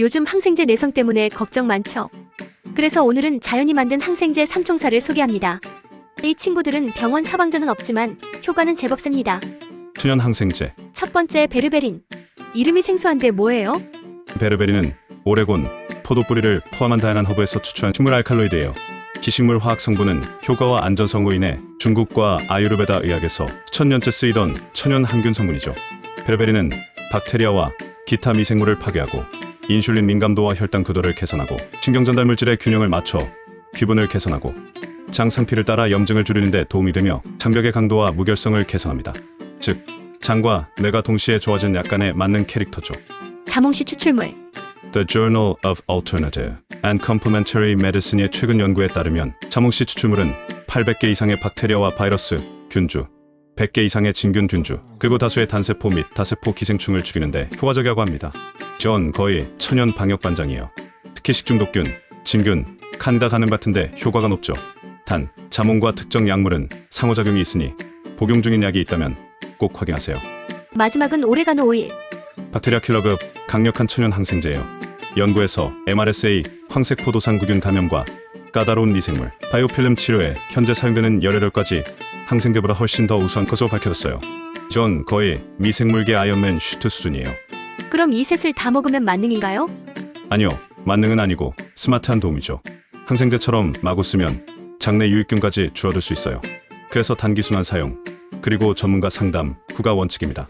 요즘 항생제 내성 때문에 걱정 많죠. 그래서 오늘은 자연이 만든 항생제 삼총사를 소개합니다. 이 친구들은 병원 처방전은 없지만 효과는 제법 셉니다. 천연 항생제 첫 번째 베르베린. 이름이 생소한데 뭐예요? 베르베린은 오레곤, 포도 뿌리를 포함한 다양한 허브에서 추출한 식물 알칼로이드예요. 기식물 화학 성분은 효과와 안전성으로 인해 중국과 아유르베다 의학에서 천년째 쓰이던 천연 항균 성분이죠. 베르베린은 박테리아와 기타 미생물을 파괴하고 인슐린 민감도와 혈당 구도를 개선하고 신경 전달 물질의 균형을 맞춰 기분을 개선하고 장 상피를 따라 염증을 줄이는 데 도움이 되며 장벽의 강도와 무결성을 개선합니다. 즉, 장과 뇌가 동시에 좋아진 약간에 맞는 캐릭터죠. 자몽씨 추출물. The Journal of Alternative and Complementary Medicine의 최근 연구에 따르면 자몽씨 추출물은 800개 이상의 박테리아와 바이러스, 균주, 100개 이상의 진균 균주, 그리고 다수의 단세포 및 다세포 기생충을 줄이는데 효과적이라고 합니다. 전 거의 천연 방역 반장이에요. 특히 식중독균, 진균, 칸다 가늠 같은데 효과가 높죠. 단, 자몽과 특정 약물은 상호작용이 있으니 복용 중인 약이 있다면 꼭 확인하세요. 마지막은 오레가노 오일. 박테리아 킬러급 강력한 천연 항생제예요. 연구에서 MRSA 황색 포도상구균 감염과 까다로운 미생물, 바이오필름 치료에 현재 사용되는 가지 항생제보다 훨씬 더 우수한 것으로 밝혀졌어요. 전 거의 미생물계 아이언맨 슈트 수준이에요. 그럼 이 셋을 다 먹으면 만능인가요? 아니요, 만능은 아니고 스마트한 도움이죠. 항생제처럼 마구 쓰면 장내 유익균까지 줄어들 수 있어요. 그래서 단기순환 사용, 그리고 전문가 상담 후가 원칙입니다.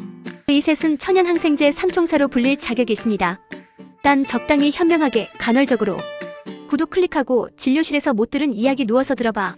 이 셋은 천연 항생제 삼총사로 불릴 자격이 있습니다. 단 적당히 현명하게 간헐적으로. 구독 클릭하고 진료실에서 못 들은 이야기 누워서 들어봐.